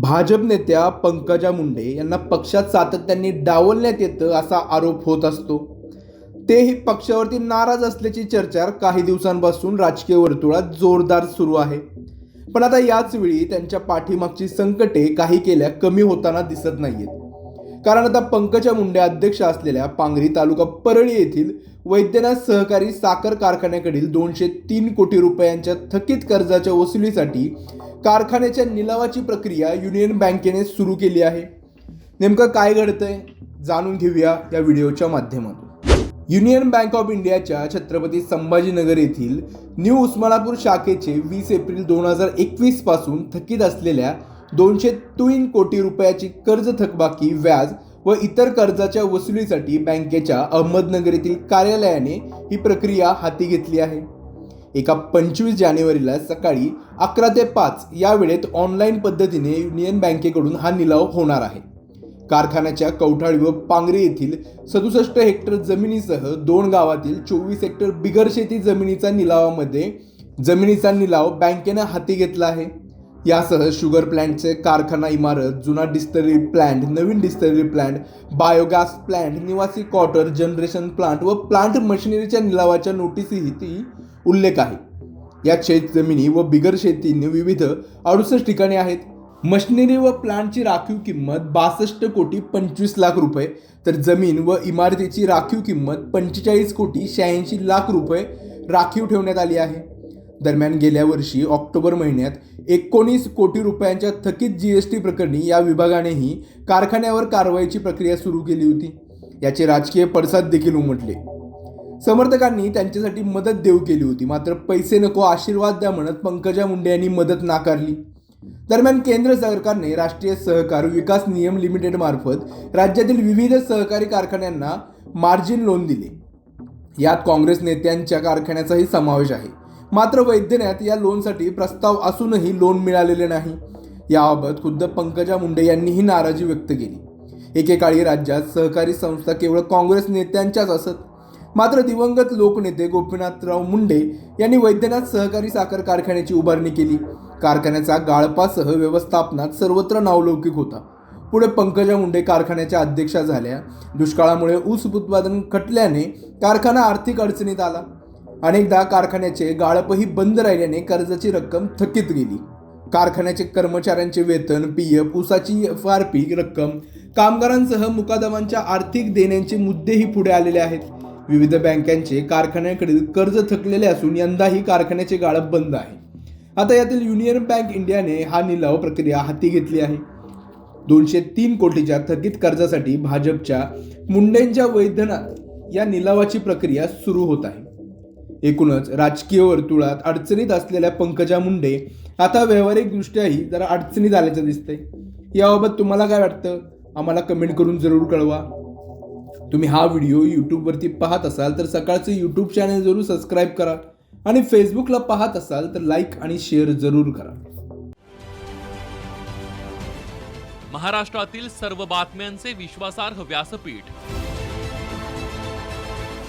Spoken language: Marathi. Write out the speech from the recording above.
भाजप नेत्या पंकजा मुंडे यांना पक्षात सातत्याने डावलण्यात येतं असा आरोप होत असतो. तेही पक्षावरती नाराज असल्याची चर्चा काही दिवसांपासून राजकीय वर्तुळात जोरदार सुरू आहे. पण आता याच वेळी त्यांच्या पाठीमागची संकटे काही केल्या कमी होताना दिसत नाहीयेत. कारण आता पंकजा मुंडे अध्यक्ष असलेल्या पांगरी तालुका परळी येथील वैद्यनाथ सहकारी साखर कारखान्याकडील दोनशे तीन कोटी रुपयांच्या थकीत कर्जाच्या वसुलीसाठी कारखान्याच्या निलावाची प्रक्रिया युनियन बँकेने सुरू केली आहे. नेमकं काय घडतंय जाणून घेऊया या व्हिडिओच्या माध्यमातून. युनियन बँक ऑफ इंडियाच्या छत्रपती संभाजीनगर येथील न्यू उस्मानापूर शाखेचे वीस एप्रिल दोन हजार एकवीसपासून थकीत असलेल्या दोनशे तीन कोटी रुपयाची कर्ज थकबाकी व्याज व इतर कर्जाच्या वसुलीसाठी बँकेच्या अहमदनगर येथील कार्यालयाने ही प्रक्रिया हाती घेतली आहे. एका पंचवीस जानेवारीला सकाळी अकरा ते पाच या वेळेत ऑनलाईन पद्धतीने युनियन बँकेकडून हा निलाव होणार आहे. कारखान्याच्या कवठाळी व पांगरे येथील सदुसष्ट हेक्टर जमिनीसह दोन गावातील चोवीस हेक्टर बिगर शेती जमिनीचा निलावामध्ये जमिनीचा निलाव बँकेनं हाती घेतला आहे. यासह शुगर प्लांटचे कारखाना इमारत जुना डिस्टरी प्लँट नवीन डिस्टरी प्लांट बायोगॅस प्लांट निवासी क्वार्टर जनरेशन प्लांट व प्लांट मशिनरीच्या निलावाच्या नोटीसही उल्लेख आहे. या शेत जमिनी व बिगर शेती विविध अडुसष्ट ठिकाणी आहेत. मशिनरी व प्लांटची राखीव किंमत बासष्ट कोटी पंचवीस लाख रुपये तर जमीन व इमारतीची राखीव किंमत पंचेचाळीस कोटी शहाऐंशी लाख रुपये राखीव ठेवण्यात आली आहे. दरम्यान गेल्या वर्षी ऑक्टोबर महिन्यात एकोणीस कोटी रुपयांच्या थकीत जी एस टी प्रकरणी या विभागानेही कारखान्यावर कारवाईची प्रक्रिया सुरू केली होती. याचे राजकीय पडसाद देखील उमटले. समर्थकांनी त्यांच्यासाठी मदत देऊ केली होती. मात्र पैसे नको आशीर्वाद द्या म्हणत पंकजा मुंडे यांनी मदत नाकारली. दरम्यान केंद्र सरकारने राष्ट्रीय सहकार विकास नियम लिमिटेड मार्फत राज्यातील विविध सहकारी कारखान्यांना मार्जिन लोन दिले. यात काँग्रेस नेत्यांच्या कारखान्याचाही समावेश आहे. मात्र वैद्यनाथ या लोनसाठी प्रस्ताव असूनही लोन मिळालेले नाही. याबाबत खुद्द पंकजा मुंडे यांनीही नाराजी व्यक्त केली. एकेकाळी राज्यात सहकारी संस्था केवळ काँग्रेस नेत्यांच्याच असत मात्र दिवंगत लोकनेते गोपीनाथराव मुंडे यांनी वैद्यनाथ सहकारी साखर कारखान्याची उभारणी केली. कारखान्याचा गाळपासह व्यवस्थापनात सर्वत्र नावलौकिक होता. पुढे पंकजा मुंडे कारखान्याच्या अध्यक्षा झाल्या. दुष्काळामुळे ऊस उत्पादन खटल्याने कारखाना आर्थिक अडचणीत आला. अनेकदा कारखान्याचे गाळपही बंद राहिल्याने कर्जाची रक्कम थकीत गेली. कारखान्याचे कर्मचाऱ्यांचे वेतन पी एफ उसाची एफ आर पी रक्कम कामगारांसह मुकादमांच्या आर्थिक देण्यांचे मुद्देही पुढे आलेले आहेत. विविध बँकांचे कारखान्याकडील कर्ज थकलेले असून यंदाही कारखान्याचे गाळप बंद आहे. आता यातील युनियन बँक इंडियाने हा निलाव प्रक्रिया हाती घेतली आहे. दोनशे तीन कोटीच्या थकीत कर्जासाठी भाजपच्या मुंडेंच्या वैद्यनाथ या निलावाची प्रक्रिया सुरू होत आहे. एकूणच राजकीय वर्तुळात अडचणीत असलेल्या पंकजा मुंडे आता व्यावहारिकदृष्ट्याही जरा अडचणीत आल्याचं दिसतंय. याबाबत तुम्हाला काय वाटतं? आम्हाला कमेंट करून जरूर कळवा. तुम्ही हा व्हिडिओ यूट्यूबवरती पाहत असाल तर सकाळचं यूट्यूब चॅनल जरूर सबस्क्राईब करा आणि फेसबुकला पाहत असाल तर लाईक आणि शेअर जरूर करा. महाराष्ट्रातील सर्व बातम्यांचे विश्वासार्ह व्यासपीठ